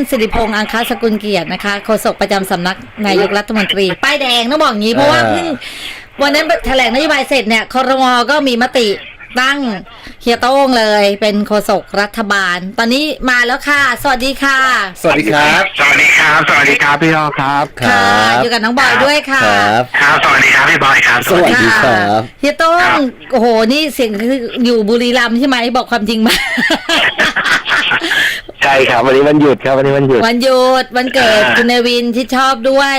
สิริพงษ์อังคาสกุลเกียรตินะคะโฆษกประจำสำนักนายกรัฐมนตรี ป้ายแดงต้องบอกอย่างนี้เพราะว่าเออเพิ่งวันนั้นแถลงนโยบายเสร็จเนี่ยครมก็มีมติตั้งเฮียโต้งเลยเป็นโฆษกรัฐบาล ตอนนี้มาแล้วค่ะ สวัสดีค่ะ สวัสดีครับ สวัสดีครับ สวัสดีครับพี่ยอครับค่ะอยู่กับน้องบอยด้วยค่ะครับครับสวัสดีครับพี่บอยครับสวัสดีครับเฮียโต้งโอ้โหนี่เสียงคืออยู่บุรีรัมย์ใช่ไหมบอกความจริงมา ใช่ครับ วันนี้วันหยุดครับวันนี้วันหยุด วันหยุดวันเกิดอ่าคุณเนวินที่ชอบด้วย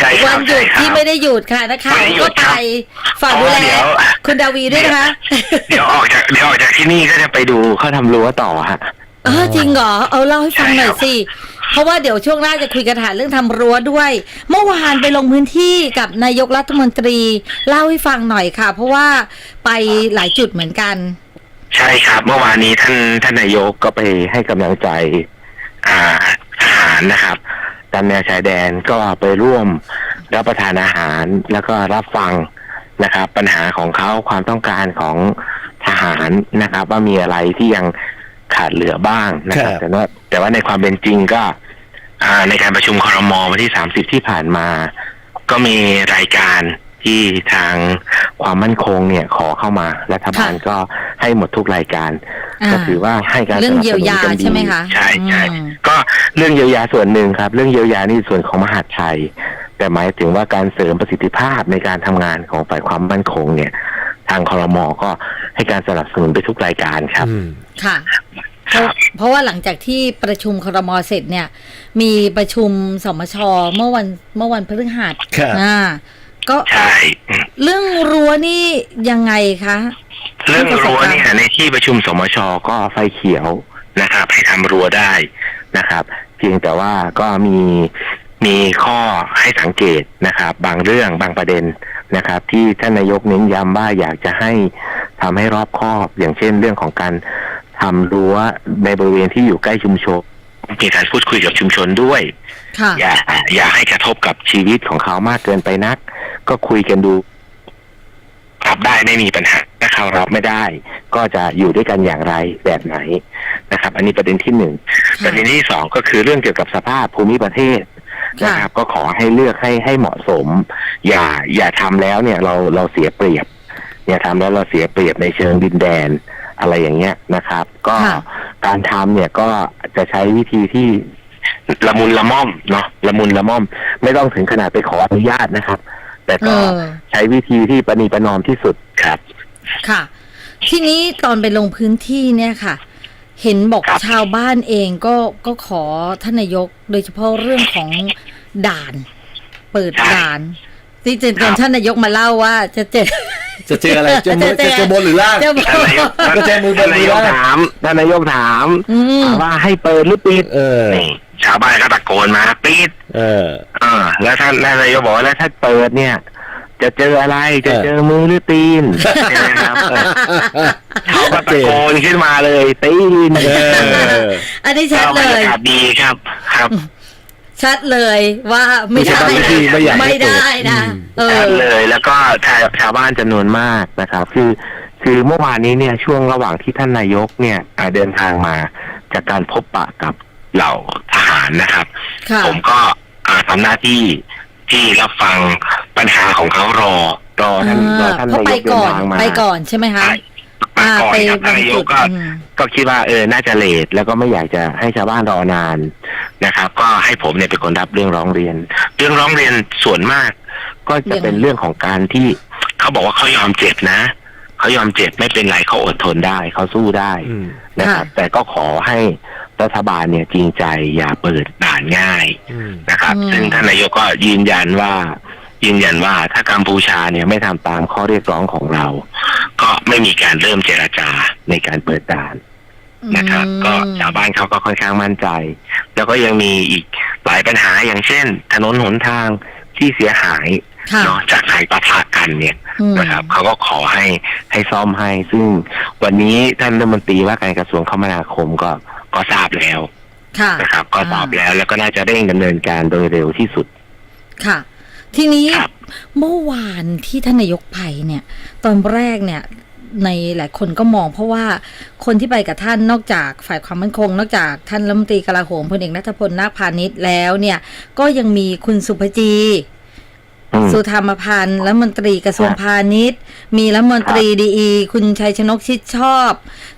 ใช่ครับวันหยุดใช่ครับที่ไม่ได้หยุดค่ะนะคะไม่ได้หยุก็ดไปครับฝากดูแลอ๋อเดี๋ยว คุณดาวีด้วยนะคะเดี๋ยวออกจากเดี๋ยวออกจากที่นี่ก็จะไปดูเขาทำรั้วต่อฮะ เออจริงเหรอเอาเล่าให้ฟังหน่อยใช่ครับสิเพราะว่าเดี๋ยวช่วงหน้าจะคุยกันถานเรื่องทำรั้วด้วย เมื่อวานไปลงพื้นที่กับนายกรัฐมนตรี เล่าให้ฟังหน่อยค่ะ เพราะว่าไปหลายจุดเหมือนกัน ใช่ครับ เมื่อวานนี้ท่านท่านนายกก็ไปให้กำลังใจอ่าทหารนะครับตามแนวชายแดนก็ไปร่วมรับประทานอาหารแล้วก็รับฟังนะครับ ปัญหาของเขาความต้องการของทหารนะครับ ว่ามีอะไรที่ยังขาดเหลือบ้างนะครับ ครับ แต่ว่าแต่ว่าในความเป็นจริงก็ อ่าในการประชุมครมวันที่30ที่ผ่านมา ก็มีรายการ ที่ทางความมั่นคงเนี่ยขอเข้ามารัฐบาลค่ะก็ให้หมดทุกรายการอ่าก็ถือว่าให้การเรื่องสนับเยีสยวนุนยากันดีใช่ไหมคะใช่ใช่อืมก็เรื่องเยียวยาส่วนหนึ่งครับ เรื่องเยียวยานี่ส่วนของมหาดไทยแต่หมายถึงว่าการเสริมประสิทธิภาพในการทำงานของฝ่ายความมั่นคงเนี่ย ทางครมก็ให้การสนับสนุนไปทุกรายการครับอืมค่ะเพราะเพราะว่าหลังจากที่ประชุมครมเสร็จเนี่ย มีประชุมสมชเมื่อวันเมื่อวันพฤหัสครับอ่า ก็ใช่อืมเรื่องรั้วนี่ยังไงคะเรื่องรั้วเนี่ยในที่ประชุมสมชก็ไฟเขียวนะครับให้ทำรั้วได้นะครับ เพียงแต่ว่าก็มีมีข้อให้สังเกตนะครับ บางเรื่องบางประเด็นนะครับ ที่ท่านนายกเน้นย้ำว่าอยากจะให้ทำให้รอบคอบอย่างเช่นเรื่องของการทำรั้วในบริเวณที่อยู่ใกล้ชุมชนมีการพูดคุยกับชุมชนด้วยค่ะ อย่าอย่าให้กระทบกับชีวิตของเขามากเกินไปนัก ก็คุยกันดู รับได้ไม่มีปัญหาถ้าเขารับไม่ได้ ก็จะอยู่ด้วยกันอย่างไรแบบไหนนะครับ อันนี้ประเด็นที่หนึ่งค่ะประเด็นที่สองก็คือเรื่องเกี่ยวกับสภาพภูมิประเทศนะครับ ก็ขอให้เลือกให้ให้เหมาะสม อย่าอย่าทำแล้วเนี่ย เราเราเสียเปรียบ อย่าทำแล้วเราเสียเปรียบในเชิงดินแดนอะไรอย่างเงี้ยนะครับ ก็ค่ะการทำเนี่ยก็จะใช้วิธีที่ ละมุนละม่อมเนาะละมุนละม่อม ไม่ต้องถึงขนาดไปขออนุญาตนะครับ แต่เอก็อใช้วิธีที่ประนีประนอมที่สุดครับ ค่ะ ทีนี้ตอนไปลงพื้นที่เนี่ยค่ะ เห็นบอกครับชาวบ้านเองก็ก็ขอท่านนายก โดยเฉพาะเรื่องของด่าน เปิดด่านที่เจนท่านนายกมาเล่าว่า จะเจอ จะเจออะไรจะมือจะเจจะอเจอบนหรือล่าง จะบอก ท่านนายกก็แจ้งมือบนท่านนายกมือล่างถามท่านนายกถามอืมว่าให้เปิดหรือปิดเออ นี่ ชาวบ้านก็ตะโกนมาปิดเออ เออ แล้วท่านท่านนายกบอกว่าแล้วถ้าเปิดเนี่ย จะเจออะไรจะเจอมือหรือตีนใช่ไหมครับเออเขาก็ตะโกนขึ้นมาเลยตีนเออ อันนี้ชัดก็บเลรรยยากาศดีครับ ครับ ชัดเลยว่าไม่ได้ไม่ใช่บางทีไม่อยากให้ไม่ได้นะเปิด เอชัอดเลยแล้วก็ชาวชาวบ้านจำนวนมากนะครับ คือคือเมื่อวานนี้เนี่ยช่วงระหว่างที่ท่านนายกเนี่ยอ่าเดินทางมาจากการพบปะกับ เหล่าทหารนะครับค่ะผมก็อ่าทำหน้าที่ที่รับฟังปัญหาของเขารอรอท่านรออ่าท่านเพราะนาไปยกเดิก่นอนทางมาไปก่อนใช่ไหมคะใช่มาก่อนไปครับท่านบางนายจุกดก็อืมก็คิดว่าเออน่าจะเลทแล้วก็ไม่อยากจะให้ชาวบ้านรอนานนะครับ ก็ให้ผมเนี่ยเป็นคนรับเรื่องร้องเรียน เรื่องร้องเรียนส่วนมาก ก็จะเป็นเรื่องของการที่เขาบอกว่าเขายอมเจ็บนะเขายอมเจ็บไม่เป็นไรเขาอดทนได้เขาสู้ได้อืมนะครับค่ะแต่ก็ขอให้ รัฐบาลเนี่ยจริงใจอย่าเปิดด่านง่ายอืมนะครับอืมซึ่งท่านนายกก็ยืนยันว่า ยืนยันว่าถ้ากัมพูชาเนี่ยไม่ทำตามข้อเรียกร้องของเรา ก็ไม่มีการเริ่มเจรจาในการเปิดด่านนะครับ ก็ชาวบ้านเขาก็ค่อนข้างมั่นใจ แล้วก็ยังมีอีกหลายปัญหาอย่างเช่น ถนนหนทางที่เสียหายค่ะเนาะจากการปะทะกันเนี่ยอืมนะครับเขาก็ขอให้ให้ซ่อมให้ ซึ่งวันนี้ท่านรัฐมนตรีว่าการกระทรวงคมนาคมก็ ก็ทราบแล้วค่ะนะครับ ก็ตอบแล้วแล้วก็น่าจะเร่งดำเนินการโดยเร็วที่สุด ค่ะ ทีนี้ครับเมื่อวานที่ท่านนายกไปเนี่ย ตอนแรกเนี่ยในหลายคนก็มองเพราะว่าคนที่ไปกับท่านนอกจากฝ่ายความมั่นคง นอกจากท่านรัฐมนตรีกลาโหมพลเอกนัทพลนาคพาณิชย์แล้วเนี่ย ก็ยังมีคุณสุภจีอืม สุธรรมพันธ์รัฐมนตรีกระทรวงพาณิชย์ มีรัฐมนตรีดีอี คุณชัยชนกชิดชอบ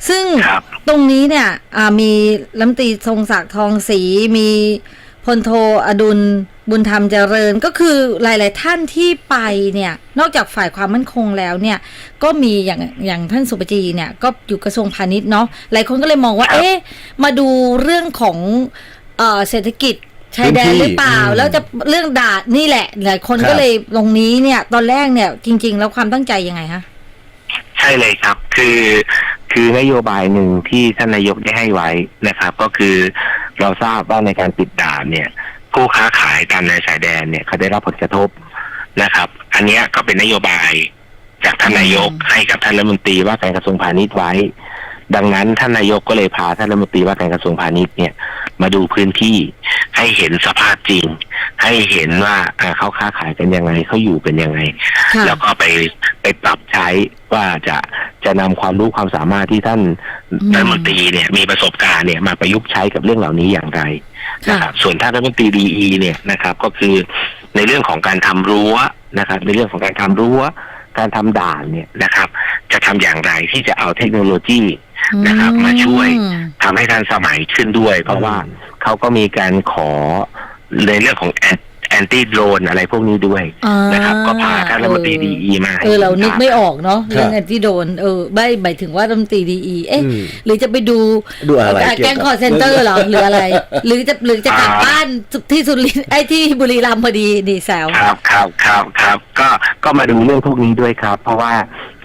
ซึ่งครับตรงนี้เนี่ยอ่ามีรัฐมนตรีทรงศักดิ์ทองศรีมีพลโทอดุลบุญธรรมเจริญก็คือหลาย ๆ ท่านที่ไปเนี่ย นอกจากฝ่ายความมั่นคงแล้วเนี่ย ก็มีอย่างอย่างท่านสุปจีเนี่ยก็อยู่กระทรวงพาณิชย์เนาะหลายคนก็เลยมองว่าครับเอ๊ะมาดูเรื่องของเอ่อเศรษฐกิจ ชายแดนหรือเปล่าพื้นที่แล้วจะเรื่องดาดนี่แหละหลายคนครับก็เลยตรงนี้เนี่ย ตอนแรกเนี่ยจริง ๆ แล้วความตั้งใจยังไงคะใช่เลยครับ คือคือนโยบายหนึ่งที่ท่านนายกได้ให้ไว้นะครับ ก็คือเราทราบว่าในการปิดด่านเนี่ย ผู้ค้าขายตามแนวชายแดนเนี่ยเขาได้รับผลกระทบนะครับ อันเนี้ยก็เป็นนโยบายจากท่านนายกอืมให้กับท่านรัฐมนตรีว่าการกระทรวงพาณิชย์ไว้ ดังนั้นท่านนายกก็เลยพาท่านรัฐมนตรีว่าการกระทรวงพาณิชย์เนี่ย มาดูพื้นที่ให้เห็นสภาพจริง ให้เห็นว่าอ่าเขาค้าขายกันยังไงเขาอยู่กันยังไงค่ะแล้วก็ไปไปปรับใช้ว่าจะจะนำความรู้ความสามารถที่ท่านอืมรัฐมนตรีเนี่ยมีประสบการณ์เนี่ยมาประยุกต์ใช้กับเรื่องเหล่านี้อย่างไรค่ะนะครับส่วนท่านรัฐมนตรีดีเนี่ยนะครับ ก็คือในเรื่องของการทำรั้วนะครับ ในเรื่องของการทำรั้ว การทำด่านเนี่ยนะครับ จะทำอย่างไรที่จะเอาเทคโนโลยี นะครับ มาช่วยอืมทำให้ทันสมัยขึ้นด้วย เพราะว่าเขาก็มีการขอในเรื่องของแอนตี้โดรนอะไรพวกนี้ด้วยอ่านะครับ ก็พาท่านรัฐมนตรีดีมาให้เออเรานึกไม่ออกเนาะครับเรื่องแอนตี้โดนเออไม่หมายถึงว่ารัฐมนตรีดีเอ๊ะอืมหรือจะไปดูดูอะไรแก๊เกี่ยวงกับคอร์เซนเตอร์เหรอหรืออะไร หรือจะหรือจะกลับบ้านที่สุรินทร์ไอ้ที่บุรีรัมย์พอดีนี่แซวครับครับครับครับก็ก็มาดูเรื่องพวกนี้ด้วยครับ เพราะว่า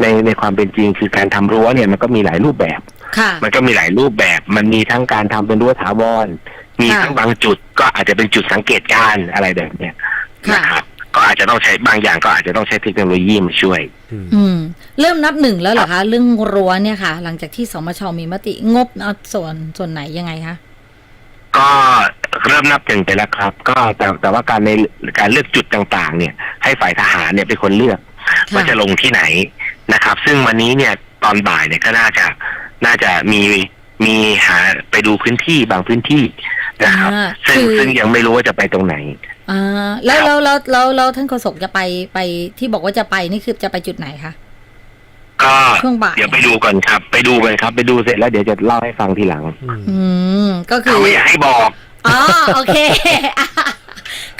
ในในความเป็นจริงคือการทำรั้วเนี่ยมันก็มีหลายรูปแบบค่ะ มันก็มีหลายรูปแบบ มันมีทั้งการทำเป็นรั้วถาวร มีค่ะทั้งบางจุดก็อาจจะเป็นจุดสังเกตการณ์อะไรแบบเนี้ยค่ะนะครับก็อาจจะต้องใช้บางอย่างก็อาจจะต้องใช้เทคโนโลยีมาช่วย อืม เริ่มนับหนึ่งแล้วเหรอคะ เรื่องรั้วเนี่ยค่ะ หลังจากที่สมชมีมติงบเอาส่วนส่วนไหนยังไงคะก็เริ่มนับหนึ่งไปแล้วครับ ก็แต่แต่ว่าการในการเลือกจุดต่างๆ เนี่ย ให้ฝ่ายทหารเนี่ยเป็นคนเลือกค่ะว่าจะลงที่ไหนนะครับ ซึ่งวันนี้เนี่ยตอนบ่ายเนี่ยก็น่าจะ น่าจะมีมีหาไปดูพื้นที่บางพื้นที่นะครับ อ่าซึ่งคือ ซึ่งยังไม่รู้ว่าจะไปตรงไหน อ่าแล้วแล้วแล้วแล้วแล้วท่านโฆษกจะไปไปที่บอกว่าจะไปนี่คือจะไปจุดไหนคะ ก็ช่วงบ่าย เดี๋ยวไปดูก่อนครับ ไปดูกันครับ ไปดูเสร็จแล้วเดี๋ยวจะเล่าให้ฟังทีหลังอืมก็คืเขาอ ไม่อยากให้บอก อ๋อโอเค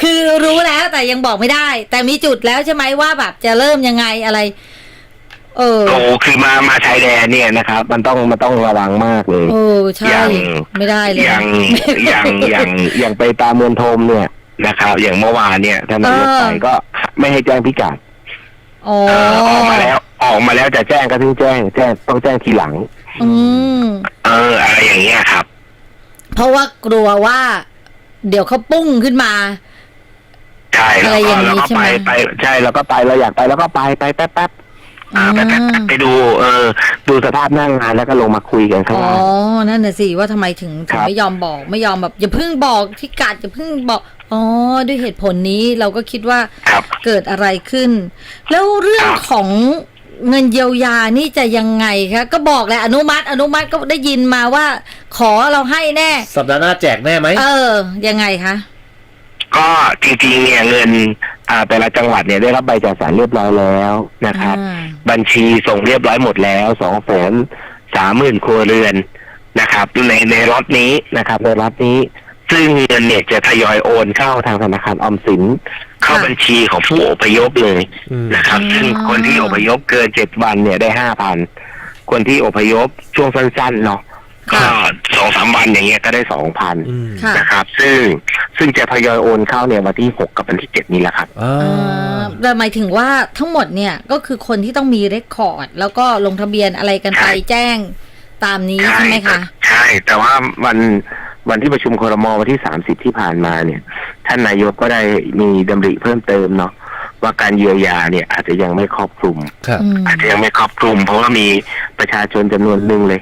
คือรู้แล้วแต่ยังบอกไม่ได้ แต่มีจุดแล้วใช่ไหมว่าแบบจะเริ่มยังไงอะไร เออ โอ้คือมามาชายแดนเนี่ยนะครับ มันต้องมันต้องระวังมากเลยโอ้ใช่ อย่างไม่ได้เลยอย่างอย่างอย่างอย่างไปตามเมืองทมเนี่ยนะครับ อย่างเมื่อวานเนี่ยท่านนายกไปก็ไม่ให้แจ้งพิกัดอ๋อเออออกมาแล้วออกมาแล้วจะแจ้งก็ถึงแจ้ง แจ้งต้องแจ้งทีหลัง อืมเออ อะไรอย่างเงี้ยครับ เพราะว่ากลัวว่า เดี๋ยวเขาปุ้งขึ้นมาใช่อะแล้วไรอก็ย่างนี้แล้วก็ใช่ไหไปมไปใช่แล้วก็ไปเราอยากไปแล้วก็ไปไปแป๊บแป๊บ อ่าไปแป๊บอืมไปดูเออดูสภาพหน้างงานแล้วก็ลงมาคุยกันข้างอ๋อล่าง นั่นน่ะสิว่าทำไมถึงถึคงรับ ไม่ยอมบอกไม่ยอมแบบอย่าเพิ่งบอกที่กัดอย่าเพิ่งบอกอ๋อด้วยเหตุผลนี้เราก็คิดว่าครับ เกิดอะไรขึ้น แล้วเรื่องครับ ของเงินเยียวยานี่จะยังไงคะก็บอกแหละอนุมัติ อนุมัติก็ได้ยินมาว่า ขอเราให้แน่ สัปดาห์หน้าแจกแน่ไหม เออ ยังไงคะ ก็จริงๆเนี่ยเงินอ่า แต่ละจังหวัดเนี่ยได้รับใบจัดสรรเรียบร้อยแล้วนะครับอ่าบัญชีส่งเรียบร้อยหมดแล้วสองแสนสามหมื่นครัวเรือนนะครับ ในในรถนี้นะครับ ในรถนี้ ซึ่งเงินเนี่ยจะทยอยโอนเข้าทางธนาคารออมสิน เข้าค่ะบัญชีของผู้อพยพเลยอืมนะครับอืมซึ่งคนที่อพยพเกินเจ็ดวันเนี่ยได้ห้าพันคนที่อพยพช่วงสั้นๆเนาะ ก็สองสามวันอย่างเงี้ยก็ได้สองพันอืมค่ะนะครับ ซึ่งซึ่งจะทยอยโอนเข้าเนี่ยวันที่หกกับวันที่เจ็ดนี้แหละครับ อ่าอ่าแต่หมายถึงว่าทั้งหมดเนี่ยก็คือคนที่ต้องมีเรคคอร์ด แล้วก็ลงทะเบียนอะไรกันไปใช่ แจ้งตามนี้ใช่ไหมคะ ใช่ แต่ว่าวันวันที่ประชุมครมวันที่สามสิบที่ผ่านมาเนี่ย ท่านนายกก็ได้มีดำริเพิ่มเติมเนาะว่าการเยียวยาเนี่ยอาจจะยังไม่ครอบคลุม ครับอืมอาจจะยังไม่ครอบคลุม เพราะว่ามีประชาชนจำนวนหนึ่งเลย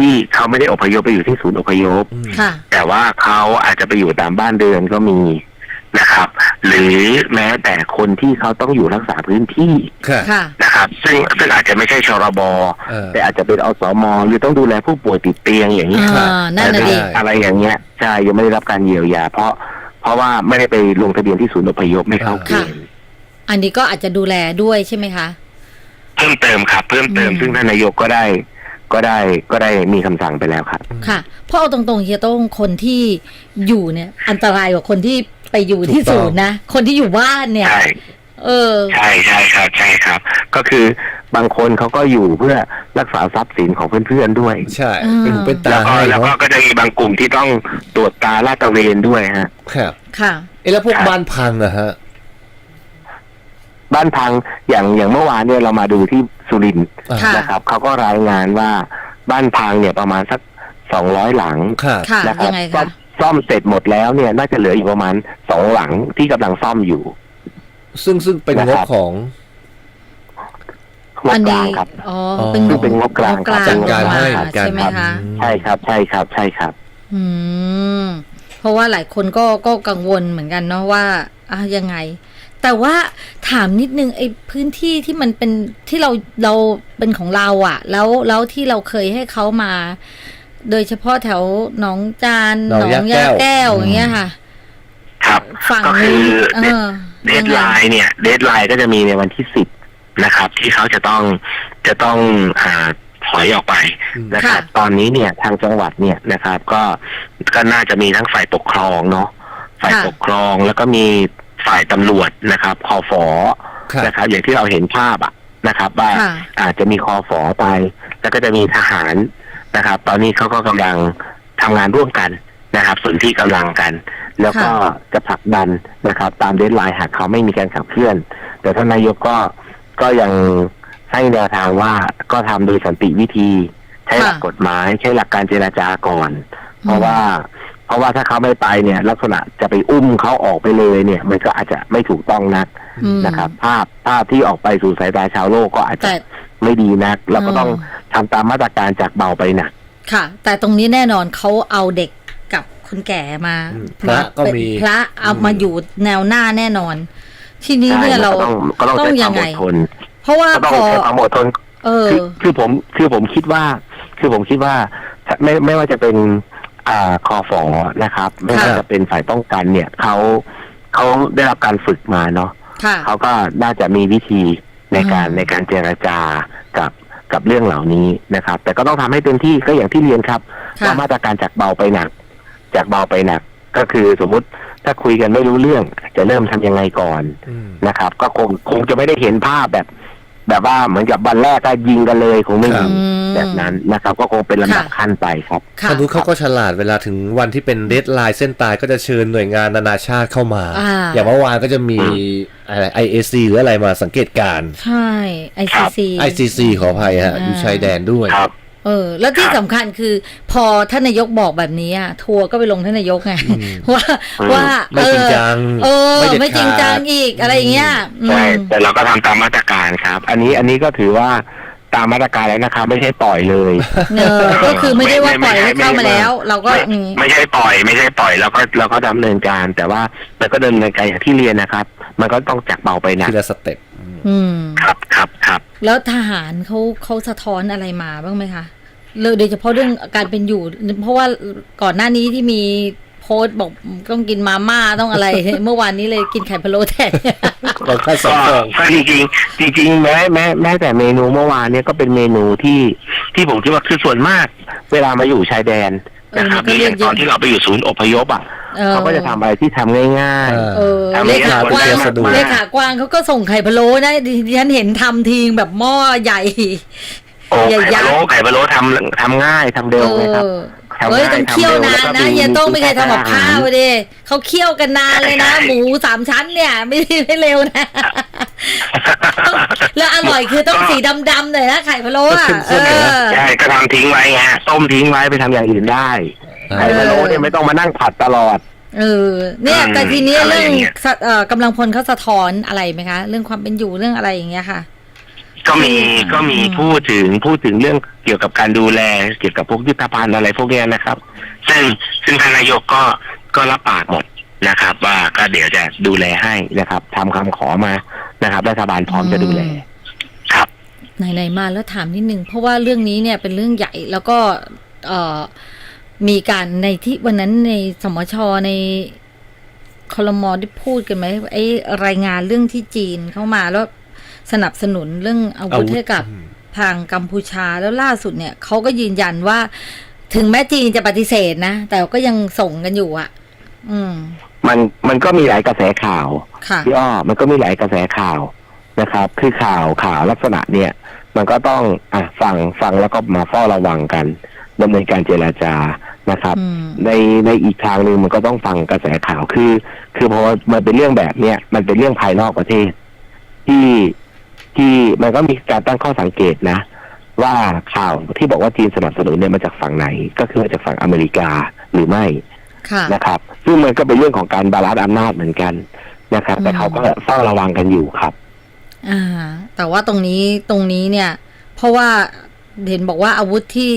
ที่เขาไม่ได้อพยพไปอยู่ที่ศูนย์อพยพอืมค่ะแต่ว่าเขาอาจจะไปอยู่ตามบ้านเรือนก็มีนะครับ หรือแม้แต่คนที่เขาต้องอยู่รักษาพื้นที่ค่ะค่ะ นะครับ ซึ่งซึ่งอาจจะไม่ใช่ชรบเออ แต่อาจจะเป็นอสมหรือต้องดูแลผู้ป่วยติดเตียงอย่างนี้อ่า นั่นน่ะดิใช่อะไรอย่างเงี้ยใช่ยังไม่ได้รับการเยียวยา เพราะเพราะว่าไม่ได้ไปลงทะเบียนที่ศูนย์อพยพไม่เข้าเกณฑ์อันนี้ก็อาจจะดูแลด้วยใช่ไหมคะ เพิ่มเติมครับ เพิ่มเติมอืม ซึ่งท่านนายกก็ได้ ก็ได้ก็ได้มีคำสั่งไปแล้วครับค่ะเพราะเอาตรงๆเฮียโต้องคนที่อยู่เนี่ย อันตรายกว่าคนที่ไปอยู่ที่ถูกต้องศูนย์นะคนที่อยู่บ้านเนี่ยใช่เออใช่ใช่ครับใช่ครับ ก็คือบางคนเขาก็อยู่เพื่อรักษาทรัพย์สินของเพื่อนๆด้วย ใช่อ่าเป็นหูเป็นตาแล้วก็ให้แล้วก็เนาะก็จะมีบางกลุ่มที่ต้องตรวจตาลาดตระเวนด้วยฮะครับค่ะเอะแล้วพวกครับบ้านพังอะฮะบ้านพังอย่างอย่างเมื่อวานเนี่ยเรามาดูที่สุรินทร์อ่า ค่ะนะครับเขาก็รายงานว่าบ้านพังเนี่ยประมาณสักสองร้อยหลังค่ะค่ะนะครัยังไงซ่อคะมซ่อมเสร็จหมดแล้วเนี่ยน่าจะเหลืออีกประมาณสองหลังที่กำลังซ่อมอยู่ ซึ่งซึ่งเป็นนะงครับบของ งบอันกลานี้งครับ อ๋ออ๋อ เป็นซึ่งเป็นงบกลางงบกลางจัดการให้มาการใช่ไหมทคะำใช่ครับ ใช่ครับ ใช่ครับ อืม เพราะว่าหลายคนก็ก็กังวลเหมือนกันเนาะว่าอะยังไง แต่ว่าถามนิดนึงไอ้พื้นที่ที่มันเป็นที่เราเราเป็นของเราอะแล้วแล้วที่เราเคยให้เขามา โดยเฉพาะแถวหนองจานหนองยาแก้วอย่างเงี้ยค่ะ ครับฝั่งก็คืนี้อเออเดทไลน์เนี่ยเดทไลน์ก็จะมีในวันที่สิบนะครับ ที่เขาจะต้องจะต้องอ่าถอยออกไปนะครับ ตอนนี้เนี่ยทางจังหวัดเนี่ยนะครับ ก็ก็น่าจะมีทั้งฝ่ายปกครองเนาะฝ่ายค่ะปกครองแล้วก็มี ฝ่ายตำรวจนะครับคอฟอครับนะครับ อย่างที่เราเห็นภาพอะนะครับ ว่าค่ะ อาจจะมีคอฟอไป แล้วก็จะมีทหารนะครับ ตอนนี้เขาก็กำลังทำงานร่วมกันนะครับส่วนที่กำลังกัน แล้วก็จะผลักดันนะครับ ตามเดทไลน์หากเขาไม่มีการขับเคลื่อน แต่ท่านนายกก็ก็ยังให้แนวทางว่าก็ทำโดยสันติวิธี ใช้หลักค่ะ กฎหมาย ใช้หลักการเจราจาก่อน เพราะว่า เพราะว่าถ้าเขาไม่ไปเนี่ย ลักษณะจะไปอุ้มเขาออกไปเลยเนี่ย มันก็อาจจะไม่ถูกต้องนักอืมนะครับ ภาพภาพที่ออกไปสู่สายตาชาวโลกก็อาจจะแต่ ไม่ดีนักเราก็ต้องอืมทำตามมาตรการจากเบาไปหนัก ค่ะ แต่ตรงนี้แน่นอนเขาเอาเด็กกับคนแก่มาอืมพระก็มีพระเอามาอืมอยู่แนวหน้าแน่นอน ทีนี้ใช่เนี่ยเราก็ต้องก็ต้องต้อใช้งคยัวามงไง อดทนเพราะว่าก็ต้องพอใช้ความอดทน เออ คือคือผมคือผมคิดว่า คือผมคิดว่าไม่ไม่ว่าจะเป็น อ่าคอฟอนะครับ ไม่ว่าค่ะจะเป็นฝ่ายป้องกันเนี่ยเขาเขาได้รับการฝึกมาเนาะค่ะเขาก็น่าจะมีวิธีในการอืมในการเจรจากับกับเรื่องเหล่านี้นะครับ แต่ก็ต้องทำให้เต็มที่ก็อย่างที่เรียนครับค่ะว่ามาตรการจากเบาไปหนัก จากเบาไปหนัก ก็คือสมมุติถ้าคุยกันไม่รู้เรื่อง จะเริ่มทำยังไงก่อนอืมนะครับ ก็คงคงจะไม่ได้เห็นภาพแบบ แบบว่าเหมือนกับวันแรกก็ยิงกันเลยคงไม่ครัมีบอืม แบบนั้นนะครับ ก็คงเป็นลำดับค่ะ ขั้นไปครับ ค่ะ ทางนู้นเขาก็ฉลาดเวลาถึงวันที่เป็นเดทไลน์เส้นตายก็จะเชิญหน่วยงานนานาชาติเข้ามา อ่า อย่างเมื่อวานก็จะมีอะไร IAC หรืออะไรมาสังเกตการณ์ ใช่ ICC ICC ขออภัยฮะอ่าอยู่ชายแดนด้วย ครับ เออ แล้วที่ครับสำคัญคือ พอท่านนายกบอกแบบนี้อะทัวร์ก็ไปลงท่านนายกไงอืมว่าอืมว่าไม่จริงจังเออ ไม่เด็ดไม่จริงจังขาดอีกอะไรอย่างเงี้ยอืมใช่แต่เราก็ทำตามมาตรการครับ อันนี้อันนี้ก็ถือว่าตามมาตรการแล้วนะครับไม่ใช่ปล่อยเลยเออก็คือไม่ได้ว่าปล่อยให้เข้ามาแล้ว เราก็ไม่อืมไม่ใช่ปล่อย ไม่ใช่ปล่อยเราก็เราก็ดำเนินการ แต่ว่ามันก็ดำเนินการอย่างที่เรียนนะครับ มันก็ต้องจากเบาไปหนักทีละสเต็ปอืมอืมครับครับครับ แล้วทหารเขาเขาสะท้อนอะไรมาบ้างไหมคะเลยโดยเฉพาะเรื่องการเป็นอยู่ เพราะว่าก่อนหน้านี้ที่มีโพสต์บอกต้องกินมาม่าต้องอะไร เมื่อวานนี้เลยกินไข่พะโล้แทนเราแค่สอก็งฟองก็จริงๆจริงๆแม้แม้แม้แต่เมนูเมื่อวานเนี่ยก็เป็นเมนูที่ที่ผมคิดว่าคือส่วนมาก เวลามาอยู่ชายแดนนะครับเออมันก็นี่เรีอยกย่างตอนที่เราไปอยู่ศูนย์อพยพอะออ เขาก็จะทำอะไรที่ทำง่ายเออเออทำเลให้ขากว้างสะดวกเลขากว้างเขาก็ส่งไข่พะโล้นะดิฉันเห็นทำทีแบบหม้อใหญ่ๆโอ้ใหญ่ไข่ยักษ์พะโล้ไข่พะโล้ทำทำง่ายทำเร็วเลยครับเออทำเฮ้ยง่ายต้องเคี่ยวนานทำเร็วแล้วก็นะมีเฮียโต้องไม่เคยทำกับมีข้าวอาหารเลยเขาเคี่ยวกันนานเลยนะใช่หมูสามชั้นเนี่ย ไม่ไม่เร็วนะต้องแล้วอร่อยคือต้องสีดำๆหน่อยนะไข่พะโล้อะเข้เอมๆหน่อยนะอใช่ก็ทำทิ้งไว้ไงต้มทิ้งไว้ไปทำอย่างอื่นได้เออ ไข่พะโล้เนี่ยไม่ต้องมานั่งผัดตลอด เออ เนี่ยอืมแต่ทีนี้อะไรเรื่องอย่างเงี้ยสะเอ่อกำลังพลเขาสะท้อนอะไรไหมคะ เรื่องความเป็นอยู่เรื่องอะไรอย่างเงี้ยค่ะ ก็มีอืมก็มีพูดถึงพูดถึงเรื่องเกี่ยวกับการดูแล เกี่ยวกับพวกยุทธภัณฑ์อะไรพวกเนี้ยนะครับ ซึ่งซึ่งทางนายกก็ก็รับปากหมดนะครับ ว่าก็เดี๋ยวจะดูแลให้นะครับทำคำขอมานะครับรัฐบาลพร้อมจะดูแลอืมครับไหนๆมาแล้วถามนิดนึงเพราะว่าเรื่องนี้เนี่ยเป็นเรื่องใหญ่แล้วก็ เอ่อ มีการในที่วันนั้นในสมชในคอรมอได้พูดกันไหมไอ้รายงานเรื่องที่จีนเข้ามาแล้วสนับสนุนเรื่องอาวุธให้กับอืมทางกัมพูชาแล้วล่าสุดเนี่ยเขาก็ยืนยันว่า ถึงแม้จีนจะปฏิเสธนะแต่ก็ยังส่งกันอยู่อะ อืม มันมันก็มีหลายกระแสข่าวค่ะพี่อ้อมันก็มีหลายกระแสข่าวนะครับ คือข่าวข่าวลักษณะเนี่ย มันก็ต้องอะฟังฟังแล้วก็มาเฝ้าระวังกันดำเนินการเจราจา นะครับอืมในในอีกทางหนึ่งมันก็ต้องฟังกระแสข่าวคือ คือพอมันเป็นเรื่องแบบเนี้ยมันเป็นเรื่องภายนอกประเทศ ที่ที่มันก็มีการตั้งข้อสังเกตนะ ว่าข่าวที่บอกว่าจีนสนับสนุนเนี่ยมาจากฝั่งไหน ก็คือมาจากฝั่งอเมริกาหรือไม่ค่ะนะครับ ซึ่งมันก็เป็นเรื่องของการบาลานซ์อำนาจเหมือนกันนะครับ แต่อืมเขาก็เฝ้าระวังกันอยู่ครับอ่าแต่ว่าตรงนี้ตรงนี้เนี่ย เพราะว่าเห็นบอกว่าอาวุธที่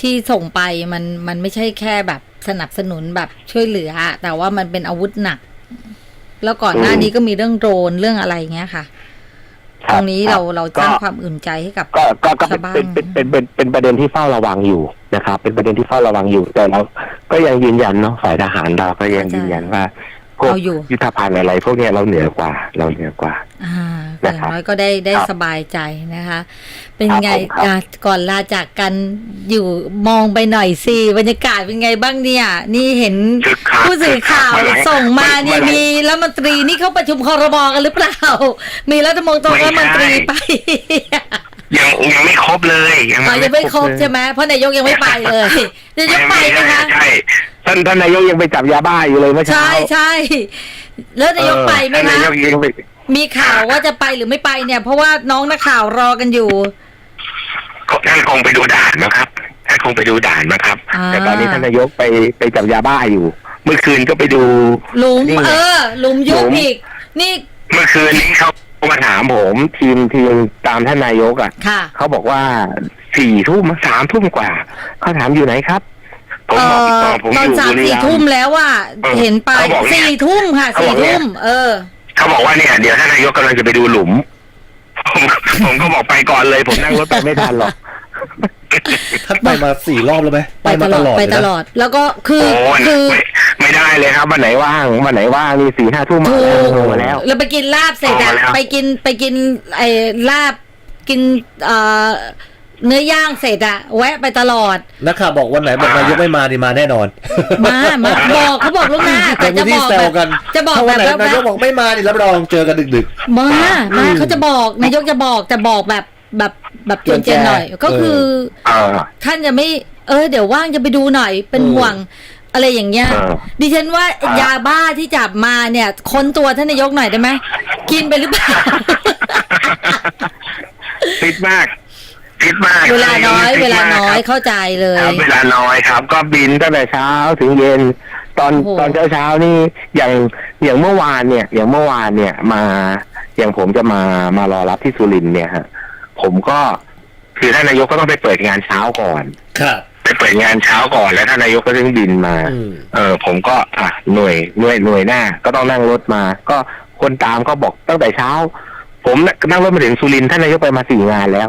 ที่ส่งไปมันมันไม่ใช่แค่แบบสนับสนุนแบบช่วยเหลือ แต่ว่ามันเป็นอาวุธหนัก แล้วก่อนหน้าอืมนี้ก็มีเรื่องโดรนเรื่องอะไรอย่างเงี้ยค่ะคตบรงนี้เราเราสร้างก็ความอุ่นใจให้กับก็ก็ก็เป็นชาวบ้านเป็นเป็นเป็นเป็นเป็นประเด็นที่เฝ้าระวังอยู่นะครับ เป็นประเด็นที่เฝ้าระวังอยู่ แต่เราก็ยังยืนยันเนาะฝ่ายทหารเราก็ยังยืนยันว่าพวกเอาอยู่ยุทธภัณฑ์อะไร พวกเนี้ยเราเหนือกว่า เราเหนือกว่า อ่า อย่างนะครับน้อยก็ได้ได้ครับสบายใจนะคะ เป็นครับไงผมครับอะก่อนลาจากกันอยู่มองไปหน่อยสิบรรยากาศเป็นไงบ้างเนี่ย นี่เห็นคึกคักผู้สื่อข่าวคึกคักส่งมานี่ไไมีรัฐมนตรีนี่เขาประชุมคอรมอกันหรือเปล่า มีรัฐมนตรีไม่รัฐมนตรีใช่ไปยังยังไม่ครบเลยยังอ๋อยังไม่ครบเลยใช่ไหมเพราะนายกยังไม่ไปเลยนายกไปไหมคะใช่ท่านท่านนายกยังไปจับยาบ้าอยู่เลยเมื่อเช้าใช่ใช่แล้วนายกไปไหมเออท่านคะนายกยังไป มีข่าวว่าจะไปหรือไม่ไปเนี่ย เพราะว่าน้องนักข่าวรอกันอยู่ท่านคงไปดูด่านนะครับท่านคงไปดูด่านนะครับ อ่าแต่ตอนนี้ท่านนายกไปไปจับยาบ้าอยู่ เมื่อคืนก็ไปดู หลุมนี่ไงเออ หลุมยุบหลุม อีก นี่เมื่อคืนนี้เขามาถามผมทีมทีมตามท่านนายกอะค่ะ เขาบอกว่าสี่ทุ่มสามทุ่มกว่าเขาถามอยู่ไหนครับ ผมเอบอกอเออผมตออนยู่สามบุรีสี่รัมทุ่มย์ แล้วว่าเออเห็นไปเขาบอกเนี่ยสี่ทุ่มค่ะเขาสี่บอกเนี่ย ทุ่มเออ เขาบอกว่าเนี่ยเดี๋ยวท่านนายกกำลังจะไปดูหลุม ผมผมก็บอกไปก่อนเลย ผมนั่งรถไปไม่ทันหรอก ท่านไปมาสี่รอบแล้วไหมไปตมาลอดไปเยนะตลอด แล้วก็คือโอ้ยคือไม่ไม่ได้เลยครับวันไหนว่างวันไหนว่างนี่สี่ห้าทุ่มมาถูแล้วกโทรมาแล้วแล้วไปกินลาบเสร็จพอะอแล้ว ไปกินไปกินไอ้ลาบกินเอ่อ เนื้อย่างเสร็จอะแวะไปตลอด นักข่าวบอกวันไหนบอกนายกไม่มานี่มาแน่นอนมามาบอกเขาบอกลูกหน้าแต่จะแต่บที่อกแซแบวบกันจะบอกถ้าแบวันบไหนแบบนายกบอกไม่มานี่รับรองเจอกันดึก มามาอืมเขาจะบอกนายกจะบอกแต่บอกแบบแบบแบบเจนเจนๆหน่อย เออ ก็คือ เออ ท่านจะไม่ เออ เดี๋ยวว่างจะไปดูหน่อยเป็นเออห่วงอะไรอย่างเงี้ย เออดิฉันว่าอะ ยาบ้าที่จับมาเนี่ยค้นตัวท่านนายกหน่อยได้ไหมกินไปหรือเปล่าฟิตมาก ฟิตมากเวลาน้อยฟิตมกเวลาน้อยครับเข้าใจเลยครับเวลาน้อยครับ ก็บินตั้งแต่เช้าถึงเย็น ตอนโอ้โหตอนเช้าเช้าๆนี่อย่างอย่างเมื่อวานเนี่ย อย่างเมื่อวานเนี่ยมา อย่างผมจะมามารอรับที่สุรินทร์เนี่ยฮะผมก็คือท่านนายกก็ต้องไปเปิดงานเช้าก่อนๆครับไปเปิดงานเช้าก่อนแล้วท่านนายกก็ถึงบินมาอืมเออ ผมก็อะหน่วยหน่วยหน่วยหน้า ก็ต้องนั่งรถมา ก็คนตามก็บอกตั้งแต่เช้า ผมน่ะนั่งรถมาถึงสุรินทร์ท่านนายกไปมาสี่งานแล้ว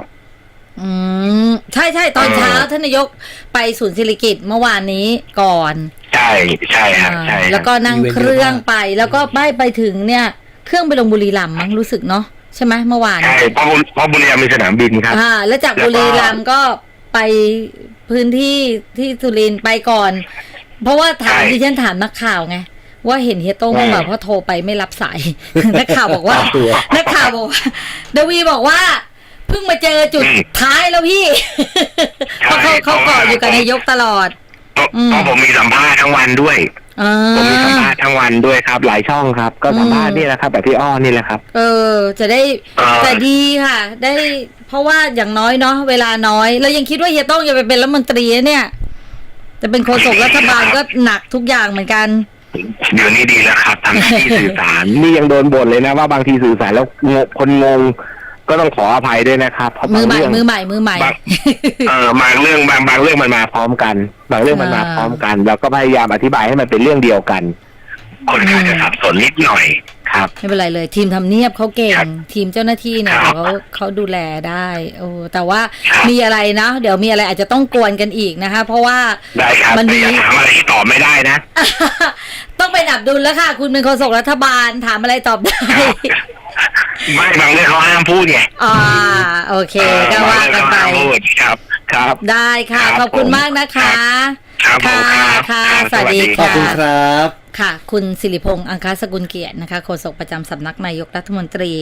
อืมใช่ใช่ตอนเออเช้าท่านนายกไปศูนย์ศิริกิตเมื่อวานนี้ก่อน ใช่ใช่ครับอ่าใช่ครับแล้วก็นั่งอีเวนต์เครื่องเยอะมากไปแล้วก็ไปไปถึงเนี่ย เครื่องไปลงบุรีรัมย์มั้งรู้สึกเนาะใช่ไหมเมื่อวานใช่เพราะบุเพราะบุรีรัมย์มีสนามบินครับอ่าแล้วจากแล้วก็บุรีรัมย์ก็ไปพื้นที่ที่สุรินทร์ไปก่อน เพราะว่าถามใช่ดิฉันถามนักข่าวไงว่าเห็นเฮียโต้งอืมแบบว่าโทรไปไม่รับสาย นักข่าวบอกว่าตัวนักข่าวบอกว่า ดวีบอกว่า เพิ่งมาเจอจุดท้ายแล้วพี่เพราะเขาเขาเกาะอยู่กับนายกตลอดเพราะอืมเพราะผมมีสัมภาษณ์ทั้งวันด้วยอ่าผมมีสัมภาษณ์ทั้งวันด้วยครับ หลายช่องครับ ก็สัมภาษณ์นี่แหละครับแบบพี่อ้อนี่แหละครับ เออ จะได้เออแต่ดีค่ะ ได้ เพราะว่าอย่างน้อยเนาะเวลาน้อยเรายังคิดว่าเฮียโต้งจะไปเป็นรัฐมนตรีนะเนี่ยจะเป็นโฆษกรัฐบาลก็หนักทุกอย่างเหมือนกันเดี๋ยวนี้ดีแล้วครับทำหน้าที่สื่อสารนี่ยังโดนบ่นเลยนะว่าบางทีสื่อสารแล้วงงคนงง ก็ต้องขออภัยด้วยนะครับเพราะมืบาองใหม่เรื่อง มือใหม่มือใหม่ บาง เออบางเรื่องบางบางเรื่องมันมาพร้อมกัน บางเรื่องมันมาอ่า พร้อมกันแล้วก็พยายามอธิบายให้มันเป็นเรื่องเดียวกัน คนไข้จะสับสนนิดหน่อย ครับ ไม่เป็นไรเลย ทีมทำเนียบเขาเก่งครับทีมเจ้าหน้าที่เนี่ยครับเดี๋ยวเขาเขาดูแลได้โอ้แต่ว่าครับมีอะไรนะ เดี๋ยวมีอะไรอาจจะต้องกวนกันอีกนะคะ เพราะว่าได้ครับมันแต่มีอย่าถามอะไรที่ตอบไม่ได้นะ ต้องเป็นอับดุลแล้วค่ะ คุณเป็นโฆษกรัฐบาลถามอะไรตอบได้ไม่บางเรื่องเขาห้ามพูดไงอ่าโอเค ก็ว่ากันไปบางเรื่องเขาห้ามพูดครับ ครับ ได้ค่ะครับขอบคุณผมมากนะคะ ครับผมค่ะครับค่ะครับสวัสดีสวัสดีขอบคุณครับค่ะ คุณสิริพงษ์อังคาสกุลเกียรตินะคะโฆษกประจำสำนักนายกรัฐมนตรี